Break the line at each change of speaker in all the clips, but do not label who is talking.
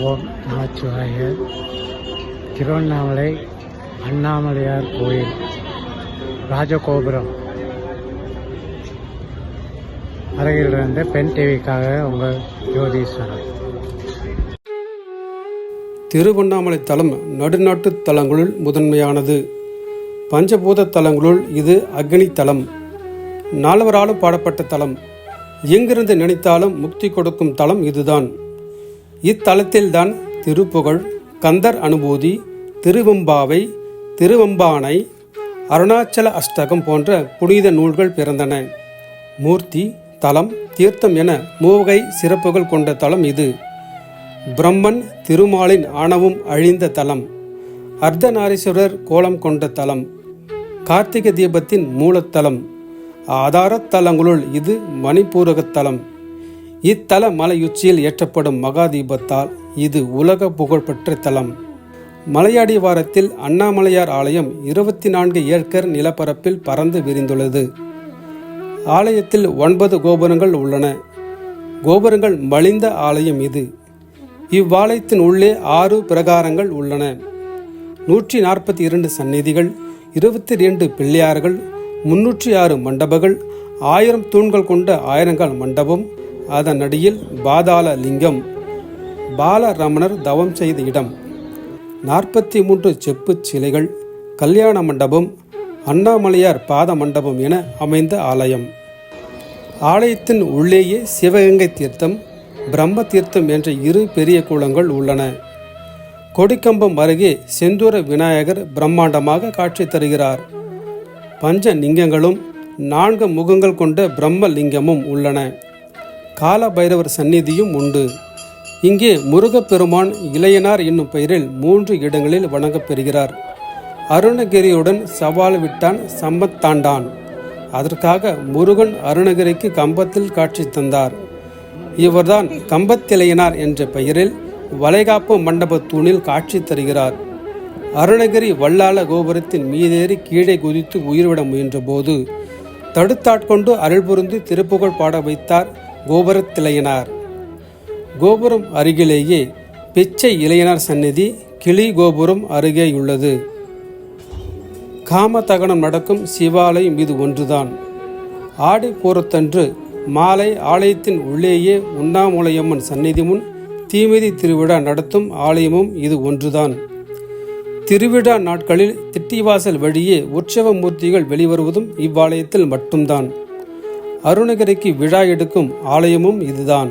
ஓம் நமச்சிவாய திருவண்ணாமலை அண்ணாமலையார் கோயில் ராஜகோபுரம். அருகிலிருந்து பெண் டிவிக்காக உங்கள் ஜோதீஸ்வரன்.
திருவண்ணாமலை தலம் நடுநாட்டு தலங்களுள் முதன்மையானது. பஞ்சபூத தலங்களுள் இது அக்னி தலம். நால்வராலும் பாடப்பட்ட தலம். எங்கிருந்து நினைத்தாலும் முக்தி கொடுக்கும் தலம் இதுதான். இத்தலத்தில்தான் திருப்புகழ் கந்தர் அனுபூதி திருவெம்பாவை திருவெம்பானை அருணாச்சல அஷ்டகம் போன்ற புனித நூல்கள் பிறந்தன. மூர்த்தி தலம் தீர்த்தம் என மூவகை சிறப்புகள் கொண்ட தலம் இது. பிரம்மன் திருமாலின் ஆணவம் அழிந்த தலம். அர்த்தநாரீஸ்வரர் கோலம் கொண்ட தலம். கார்த்திகை தீபத்தின் மூலத்தலம். ஆதாரத் தலங்களுள் இது மணிப்பூரகத் தலம். இத்தல மலையுச்சியில் ஏற்றப்படும் மகாதீபத்தால் இது உலக புகழ்பெற்ற தலம். மலையாடி வாரத்தில் அண்ணாமலையார் ஆலயம் இருபத்தி நான்கு ஏக்கர் நிலப்பரப்பில் பறந்து விரிந்துள்ளது. ஆலயத்தில் ஒன்பது கோபுரங்கள் உள்ளன. கோபுரங்கள் மலிந்த ஆலயம் இது. இவ்வாலயத்தின் உள்ளே ஆறு பிரகாரங்கள் உள்ளன. நூற்றி நாற்பத்தி இரண்டு சந்நிதிகள் இருபத்தி ரெண்டு பிள்ளையார்கள் முன்னூற்றி ஆறு மண்டபங்கள் ஆயிரம் தூண்கள் கொண்ட ஆயிரங்கால் மண்டபம் அதன் அடியில் பாதாள லிங்கம். பாலரமணர் தவம் செய்த இடம். நாற்பத்தி மூன்று செப்புச் சிலைகள் கல்யாண மண்டபம் அண்ணாமலையார் பாத மண்டபம் என அமைந்த ஆலயம். ஆலயத்தின் உள்ளேயே சிவகங்கை தீர்த்தம் பிரம்ம தீர்த்தம் என்ற இரு பெரிய குளங்கள் உள்ளன. கொடிக்கம்பம் அருகே செந்தூர விநாயகர் பிரம்மாண்டமாக காட்சி தருகிறார். பஞ்ச லிங்கங்களும் நான்கு முகங்கள் கொண்ட பிரம்ம லிங்கமும் உள்ளன. கால பைரவர் சந்நிதியும் உண்டு. இங்கே முருகப்பெருமான் இளையனார் என்னும் பெயரில் மூன்று இடங்களில் வணங்கப்பெறுகிறார் அருணகிரியுடன் சவால் விட்டான் சம்பத்தாண்டான் அதற்காக முருகன் அருணகிரிக்கு கம்பத்தில் காட்சி தந்தார். இவர்தான் கம்பத்திலையனார் என்ற பெயரில் வளைகாப்பு மண்டப தூணில் காட்சி தருகிறார். அருணகிரி வல்லாள கோபுரத்தின் மீதேறி கீழே குதித்து உயிர்விட முயன்றபோது தடுத்தாட்கொண்டு அருள் புரிந்து திருப்புகழ் பாட வைத்தார் கோபுரத்திலையனார். கோபுரம் அருகிலேயே பிச்சை இளையனார் சந்நிதி கிளி கோபுரம் அருகேயுள்ளது காமதகனம் நடக்கும் சிவாலயம் இது ஒன்றுதான். ஆடி பூரத்தன்று மாலை ஆலயத்தின் உள்ளேயே உண்ணாமுலையம்மன் சந்நிதி முன் தீமிதி திருவிழா நடத்தும் ஆலயமும் இது ஒன்றுதான். திருவிழா நாட்களில் திட்டிவாசல் வழியே உற்சவ மூர்த்திகள் வெளிவருவதும் இவ்வாலயத்தில் மட்டும்தான். அருணகிரிக்கு விழா எடுக்கும் ஆலயமும் இதுதான்.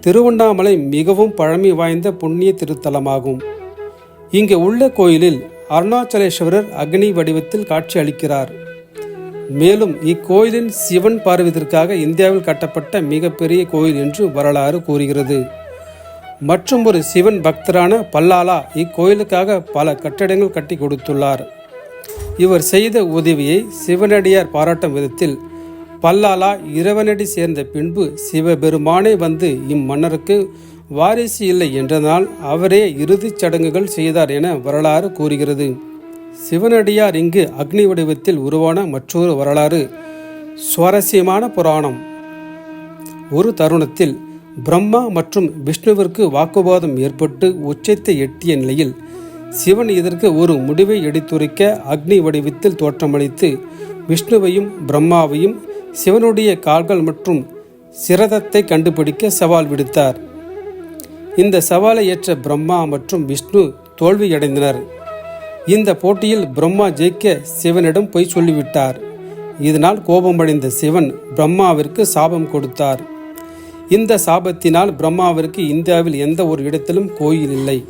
திருவண்ணாமலை மிகவும் பழமை வாய்ந்த புண்ணிய திருத்தலமாகும். இங்கே உள்ள கோயிலில் அருணாச்சலேஸ்வரர் அக்னி வடிவத்தில் காட்சி அளிக்கிறார். மேலும் இக்கோயிலின் சிவன் பார்வதற்காக இந்தியாவில் கட்டப்பட்ட மிகப்பெரிய கோயில் என்று வரலாறு கூறுகிறது. மற்றும் ஒரு சிவன் பக்தரான பல்லாலா இக்கோயிலுக்காக பல கட்டடங்கள் கட்டி கொடுத்துள்ளார். இவர் செய்த உதவியை சிவனடியார் பாராட்டும் விதத்தில் பல்லாலா இறைவனடி சேர்ந்த பின்பு சிவபெருமானே வந்து இம்மன்னருக்கு வாரிசு இல்லை என்றனால் அவரே இறுதிச் சடங்குகள் செய்தார் என வரலாறு கூறுகிறது. சிவனடியார் இங்கு அக்னி வடிவத்தில் உருவான மற்றொரு வரலாறு சுவாரஸ்யமான புராணம். ஒரு தருணத்தில் பிரம்மா மற்றும் விஷ்ணுவிற்கு வாக்குவாதம் ஏற்பட்டு உச்சத்தை எட்டிய நிலையில் சிவன் இதற்கு ஒரு முடிவை எடுத்துரைக்க அக்னி வடிவத்தில் தோற்றமளித்து விஷ்ணுவையும் பிரம்மாவையும் சிவனுடைய கால்கள் மற்றும் சிரதத்தை கண்டுபிடிக்க சவால் விடுத்தார். இந்த சவாலை ஏற்ற பிரம்மா மற்றும் விஷ்ணு தோல்வியடைந்தனர். இந்த போட்டியில் பிரம்மா ஜெயிக்க சிவனிடம் பொய் சொல்லிவிட்டார். இதனால் கோபமடைந்த சிவன் பிரம்மாவிற்கு சாபம் கொடுத்தார். இந்த சாபத்தினால் பிரம்மாவிற்கு இந்தியாவில் எந்த ஒரு இடத்திலும் கோயில் இல்லை.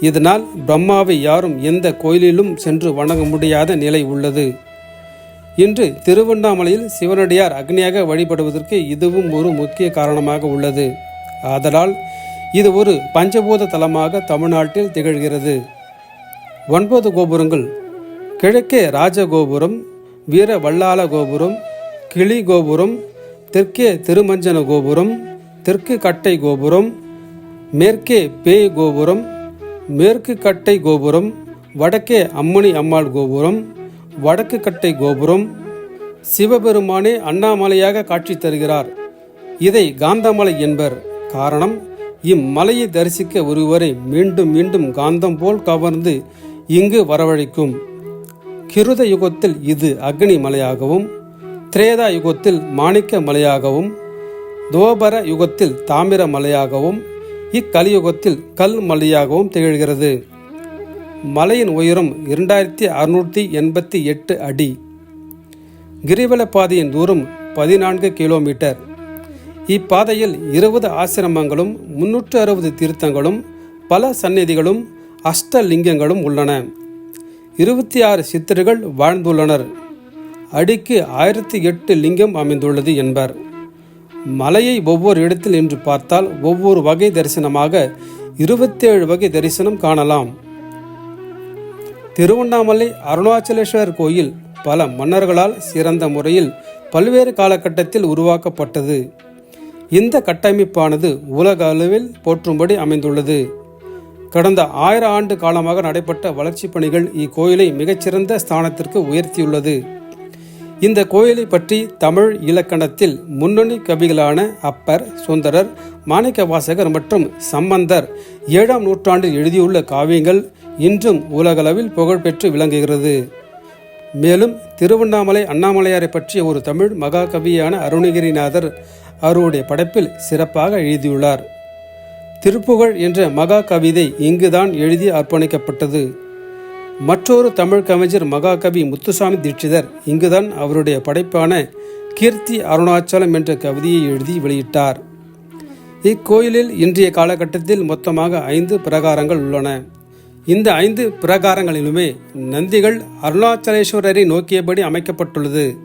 இதனால் பிரம்மாவை யாரும் எந்த கோயிலிலும் சென்று வணங்க முடியாத நிலை உள்ளது. இன்று திருவண்ணாமலையில் சிவனடியார் அக்னியாக வழிபடுவதற்கு இதுவும் ஒரு முக்கிய காரணமாக உள்ளது. ஆதலால் இது ஒரு பஞ்சபூத தலமாக தமிழ்நாட்டில் திகழ்கிறது. ஒன்பது கோபுரங்கள் கிழக்கே ராஜகோபுரம் வீர வல்லால கோபுரம் கிளி கோபுரம் தெற்கே திருமஞ்சன கோபுரம் தெற்கு கட்டை கோபுரம் மேற்கே பேய் கோபுரம் மேற்கு கட்டை கோபுரம் வடக்கே அம்மணி அம்மாள் கோபுரம் வடக்கு கட்டை கோபுரம் சிவபெருமானே அண்ணாமலையாக காட்சி தருகிறார். இதை காந்தமலை என்பர். காரணம் இம்மலையை தரிசிக்க ஒருவரை மீண்டும் மீண்டும் காந்தம் போல் கவர்ந்து இங்கு வரவழைக்கும். கிருத யுகத்தில் இது அக்னி மலையாகவும் திரேதா யுகத்தில் மாணிக்க மலையாகவும் தோபர யுகத்தில் தாமிர மலையாகவும் இக்கலியுகத்தில் கல் மலையாகவும் திகழ்கிறது. மலையின் உயரம் இரண்டாயிரத்தி அறுநூற்றி எண்பத்தி எட்டு அடி. கிரிவல பாதையின் தூரம் பதினான்கு கிலோமீட்டர். இப்பாதையில் இருபது ஆசிரமங்களும் முன்னூற்று அறுபது தீர்த்தங்களும் பல சந்நிதிகளும் அஷ்டலிங்கங்களும் உள்ளன. இருபத்தி ஆறு சித்தர்கள் வாழ்ந்துள்ளனர். அடிக்கு ஆயிரத்தி எட்டு லிங்கம் அமைந்துள்ளது என்பர். மலையை ஒவ்வொரு இடத்தில் நின்று பார்த்தால் ஒவ்வொரு வகை தரிசனமாக இருபத்தேழு வகை தரிசனம் காணலாம். திருவண்ணாமலை அருணாச்சலேஸ்வரர் கோயில் பல மன்னர்களால் சிறந்த முறையில் பல்வேறு காலகட்டத்தில் உருவாக்கப்பட்டது. இந்த கட்டமைப்பானது உலக அளவில் போற்றும்படி அமைந்துள்ளது. கடந்த ஆயிரம் ஆண்டு காலமாக நடைபெற்ற வளர்ச்சிப் பணிகள் இக்கோயிலை மிகச்சிறந்த ஸ்தானத்திற்கு உயர்த்தியுள்ளது. இந்த கோயிலை பற்றி தமிழ் இலக்கணத்தில் முன்னணி கவிகளான அப்பர் சுந்தரர் மாணிக்கவாசகர் மற்றும் சம்பந்தர் ஏழாம் நூற்றாண்டில் எழுதியுள்ள காவியங்கள் இன்றும் உலகளவில் புகழ்பெற்று விளங்குகிறது. மேலும் திருவண்ணாமலை அண்ணாமலையாரை பற்றிய ஒரு தமிழ் மகாகவியான அருணகிரிநாதர் அவருடைய படைப்பில் சிறப்பாக எழுதியுள்ளார். திருப்புகழ் என்ற மகா கவிதை இங்குதான் எழுதி அர்ப்பணிக்கப்பட்டது. மற்றொரு தமிழ் கவிஞர் மகாகவி முத்துசாமி தீட்சிதர் இங்குதான் அவருடைய படைப்பான கீர்த்தி அருணாச்சலம் என்ற கவிதையை எழுதி வெளியிட்டார். இக்கோயிலில் இன்றைய காலகட்டத்தில் மொத்தமாக ஐந்து பிரகாரங்கள் உள்ளன. இந்த ஐந்து பிரகாரங்களிலுமே நந்திகள் அருணாச்சலேஸ்வரரை நோக்கியபடி அமைக்கப்பட்டுள்ளது.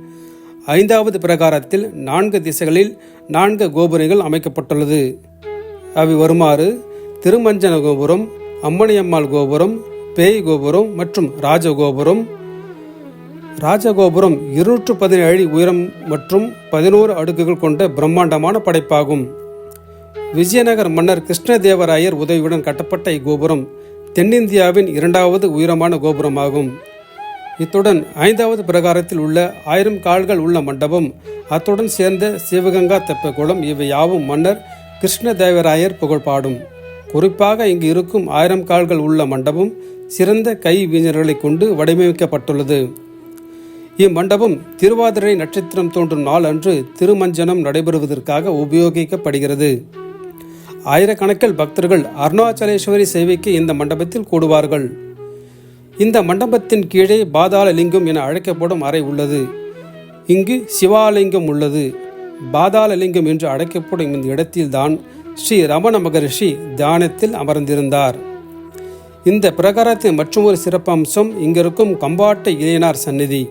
ஐந்தாவது பிரகாரத்தில் நான்கு திசைகளில் நான்கு கோபுரங்கள் அமைக்கப்பட்டுள்ளது. அவை வருமாறு திருமஞ்சன கோபுரம் அம்மணியம்மாள் கோபுரம் பேய் கோபுரம் மற்றும் ராஜகோபுரம். ராஜகோபுரம் இருநூற்று பதினேழு அடி உயரம் மற்றும் பதினோரு அடுக்குகள் கொண்ட பிரம்மாண்டமான படைப்பாகும். விஜயநகர் மன்னர் கிருஷ்ணதேவராயர் உதவியுடன் கட்டப்பட்ட இக்கோபுரம். தென்னிந்தியாவின் இரண்டாவது உயரமான கோபுரமாகும். இத்துடன் ஐந்தாவது பிரகாரத்தில் உள்ள ஆயிரம் கால்கள் உள்ள மண்டபம் அத்துடன் சேர்ந்த சிவகங்கா தெப்பக்குளம் இவை யாவும் மன்னர் கிருஷ்ணதேவராயர் புகழ்பாடும் குறிப்பாக இங்கு இருக்கும் ஆயிரம் கால்கள் உள்ள மண்டபம் சிறந்த கை வீஞர்களை கொண்டு வடிவமைக்கப்பட்டுள்ளது. இம்மண்டபம் திருவாதிரை நட்சத்திரம் தோன்றும் நாள் அன்று திருமஞ்சனம் நடைபெறுவதற்காக உபயோகிக்கப்படுகிறது. ஆயிரக்கணக்கில் பக்தர்கள் அருணாச்சலேஸ்வரி சேவைக்கு இந்த மண்டபத்தில் கூடுவார்கள். இந்த மண்டபத்தின் கீழே பாதாள லிங்கம் என அழைக்கப்படும் அறை உள்ளது. இங்கு சிவாலிங்கம் உள்ளது. பாதாள லிங்கம் என்று அழைக்கப்படும் இந்த இடத்தில்தான் ஸ்ரீ ரமண மகரிஷி தியானத்தில் அமர்ந்திருந்தார். இந்த பிரகாரத்தின் மற்றொரு சிறப்பம்சம் இங்கிருக்கும் கம்பாட்டை இளையனார் சந்நிதி.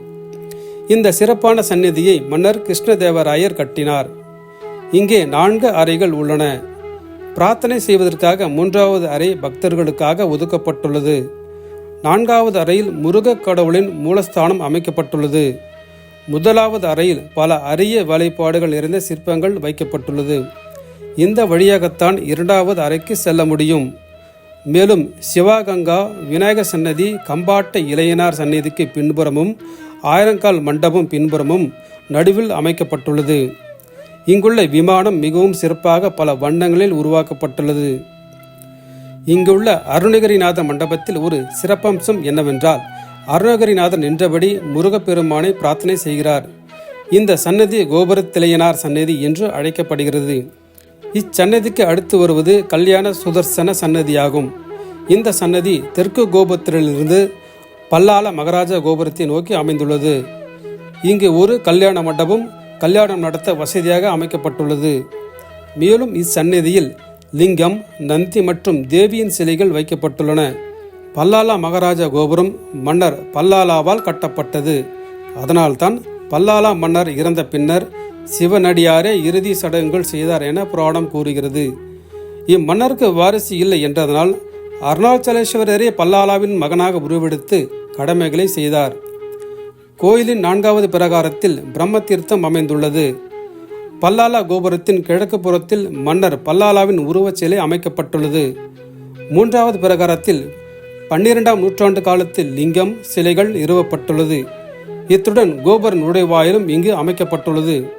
இந்த சிறப்பான சந்நிதியை மன்னர் கிருஷ்ணதேவராயர் கட்டினார். இங்கே நான்கு அறைகள் உள்ளன. பிரார்த்தனை செய்வதற்காக மூன்றாவது அறை பக்தர்களுக்காக ஒதுக்கப்பட்டுள்ளது. நான்காவது அறையில் முருகக் கடவுளின் மூலஸ்தானம் அமைக்கப்பட்டுள்ளது. முதலாவது அறையில் பல அரிய வேலைப்பாடுகள் நிறைந்த சிற்பங்கள் வைக்கப்பட்டுள்ளது. இந்த வழியாகத்தான் இரண்டாவது அறைக்கு செல்ல முடியும். மேலும் சிவகங்கா விநாயகர் சன்னதி கம்பாட்ட இளையனார் சன்னதிக்கு பின்புறமும் ஆயிரங்கால் மண்டபம் பின்புறமும் நடுவில் அமைக்கப்பட்டுள்ளது. இங்குள்ள விமானம் மிகவும் சிறப்பாக பல வண்ணங்களில் உருவாக்கப்பட்டுள்ளது. இங்குள்ள அருணகிரிநாத மண்டபத்தில் ஒரு சிறப்பம்சம் என்னவென்றால் அருணகிரிநாதர் நின்றபடி முருகப்பெருமானை பிரார்த்தனை செய்கிறார். இந்த சன்னதி கோபுரத்திலையனார் சன்னதி என்று அழைக்கப்படுகிறது. இச்சன்னதிக்கு அடுத்து வருவது கல்யாண சுதர்சன சன்னதியாகும் இந்த சன்னதி தெற்கு கோபுரத்திலிருந்து பல்லாள மகராஜ கோபுரத்தை நோக்கி அமைந்துள்ளது. இங்கு ஒரு கல்யாண மண்டபம் கல்யாணம் நடத்த வசதியாக அமைக்கப்பட்டுள்ளது. மேலும் இச்சந்நிதியில் லிங்கம் நந்தி மற்றும் தேவியின் சிலைகள் வைக்கப்பட்டுள்ளன. பல்லாலா மகாராஜா கோபுரம் மன்னர் பல்லாலாவால் கட்டப்பட்டது. அதனால்தான் பல்லாலா மன்னர் இறந்த பின்னர் சிவனடியாரே இறுதி சடங்குகள் செய்தார் என புராணம் கூறுகிறது. இம்மன்னருக்கு வாரிசு இல்லை என்றதனால் அருணாச்சலேஸ்வரரே பல்லாலாவின் மகனாக உருவெடுத்து கடமைகளை செய்தார். கோயிலின் நான்காவது பிரகாரத்தில் பிரம்ம தீர்த்தம் அமைந்துள்ளது. பல்லாலா கோபுரத்தின் கிழக்கு புறத்தில் மன்னர் பல்லாலாவின் உருவச் சிலை அமைக்கப்பட்டுள்ளது. மூன்றாவது பிரகாரத்தில் பன்னிரெண்டாம் நூற்றாண்டு காலத்தில் லிங்கம் சிலைகள் நிறுவப்பட்டுள்ளது. இத்துடன் கோபுர நுழைவாயிலும் இங்கு அமைக்கப்பட்டுள்ளது.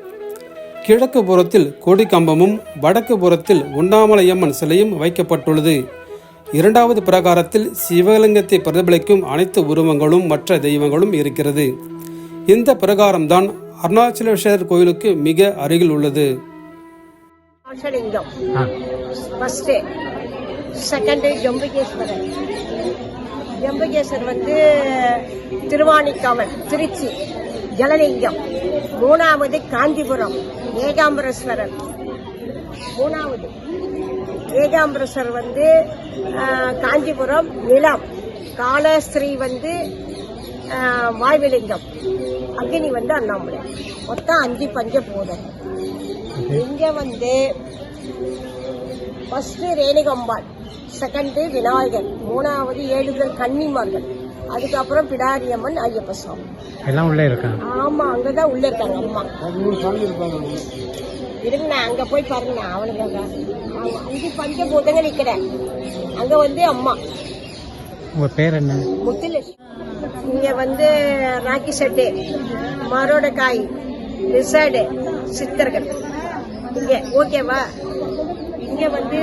கிழக்கு புறத்தில் கொடி கம்பமும் வடக்கு புறத்தில் உண்ணாமலையம்மன் சிலையும் வைக்கப்பட்டுள்ளது. இரண்டாவது பிரகாரத்தில் சிவலிங்கத்தை பிரதிபலிக்கும் அனைத்து உருவங்களும் மற்ற தெய்வங்களும் இருக்கிறது. இந்த பிரகாரம்தான் அருணாச்சலேஸ்வரர் கோயிலுக்கு மிக அருகில் உள்ளது.
செகண்ட் ஜம்புகேஸ்வரர். ஜம்புகேஸ்வரர் வந்து திருவாணிக்காவல் திருச்சி ஜலலிங்கம் மூணாவது காஞ்சிபுரம் ஏகாம்பரேஸ்வரர். மூணாவது. ஏகாம்பரேஸ்வரர் வந்து காஞ்சிபுரம் நிலம். காலஸ்ரீ வந்து வாய்விலிங்கம். அக்னி வந்து அண்ணாமலை. மொத்தம் அஞ்சு பஞ்சபூதம். இங்க வந்து ஃபர்ஸ்ட் ரேணுகம்பாள் செகண்ட் விநாயகர் மூணாவது ஏழுதல் கன்னிமார்கள் அதுக்கப்புறம் பிடாரியம்மன் ஐயப்ப சுவாமி.
எல்லாம் உள்ளே இருக்காங்க
ஆமா அங்கதான் உள்ள இருக்காங்க அம்மா. இருங்க அங்க போய் பாருங்க அவனுங்க ஆமா அஞ்சு பஞ்சபூதங்க நிக்கிறேன் அங்க வந்து அம்மா.
உங்கள் பேர் என்ன?
முத்துலட்சுமி. இங்க வந்து ராக்கி செட்டு மரோடக்காய் லிசர்டு சித்தர்கள் இங்க ஓகேவா இங்க வந்து.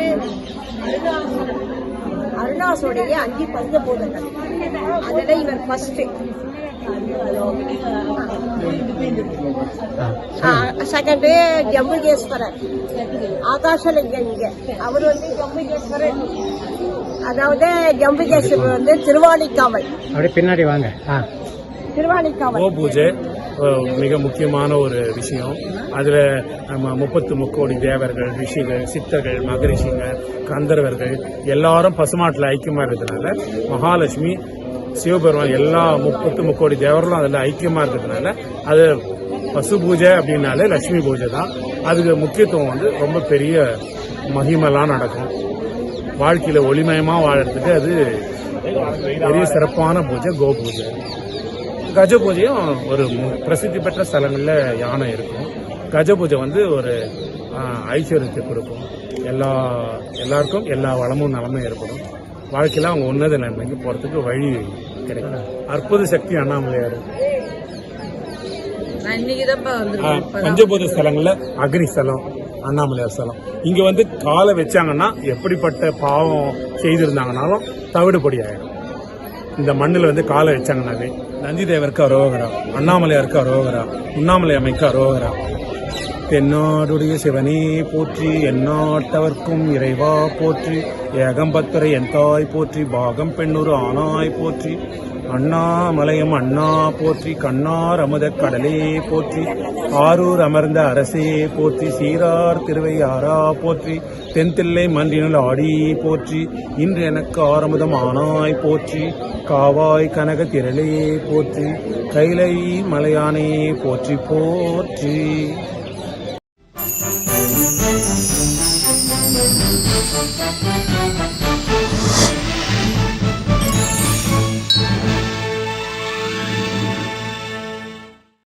அருணாசோடைய அஞ்சு பஞ்சபூதங்கள் அதுல இவர் ஃபர்ஸ்ட்
ஆ
செகண்ட் ஜம்புகேஸ்வரர் ஆகாஷலிங்கம் இங்க அவர் வந்து ஜம்புகேஸ்வரர் அதாவது ஜம்புகேஸ்வரர் வந்து திருவாணிக்காவல்
அப்படியே பின்னாடி வாங்க
கோ பூஜை மிக முக்கியமான ஒரு விஷயம் அதில் நம்ம முப்பத்து முக்கோடி தேவர்கள் ரிஷிகள் சித்தர்கள் மகரிஷிங்க கந்தர்வர்கள் எல்லாரும் பசுமாட்டில் ஐக்கியமாக இருக்கிறதுனால மகாலட்சுமி சிவபெருமான் எல்லா முப்பத்து முக்கோடி தேவர்களும் அதில் ஐக்கியமாக இருக்கிறதுனால அது பசு பூஜை அப்படின்னாலே லட்சுமி பூஜை தான். அதுக்கு முக்கியத்துவம் வந்து ரொம்ப பெரிய மகிமெல்லாம் நடக்கும். வாழ்க்கையில் ஒளிமயமாக வாழறதுக்கு அது பெரிய சிறப்பான பூஜை கோ பூஜை. கஜ பூஜையும் ஒரு மு- பிரசித்தி பெற்ற ஸ்தலங்களில் யானை இருக்கும். கஜ பூஜை வந்து ஒரு ஐஸ்வர்யத்தை கொடுக்கும். எல்லா எல்லாருக்கும் எல்லா வளமும் நலமும் ஏற்படும். வாழ்க்கையில அவங்க உன்னத நிலைமைக்கு போறதுக்கு வழி கிடைக்கும் அற்புத சக்தி அண்ணாமலையார். பஞ்சபூத ஸ்தலங்கள்ல அக்னி ஸ்தலம் அண்ணாமலையார் ஸ்தலம். இங்க வந்து காலை வச்சாங்கன்னா எப்படிப்பட்ட பாவம் செய்திருந்தாங்கனாலும் தவிடுபடி ஆயிடும். இந்த மண்ணில் வந்து காலை வச்சாங்கன்னாவே நந்தி தேவருக்கு அரோகரா அண்ணாமலையாருக்கு அரோகரா உண்ணாமலை அமைக்கு அரோகரா. தென்னாடுடைய சிவனே போற்றி எந்நாட்டவர்க்கும் இறைவா போற்றி ஏகம்பத்துரை என் தாய் போற்றி பாகம் பெண்ணூர் ஆனாய் போற்றி அண்ணாமலையம் அண்ணா போற்றி கண்ணார் அமுத கடலே போற்றி ஆரூர் அமர்ந்த அரசே போற்றி சீரார் திருவையாரா போற்றி தென்தில்லை மன்றினுள் ஆடி போற்றி இன்று எனக்கு ஆரமுதம் ஆனாய் போற்றி காவாய் கனக திரளே போற்றி கைலை மலையானே போற்றி போற்றி.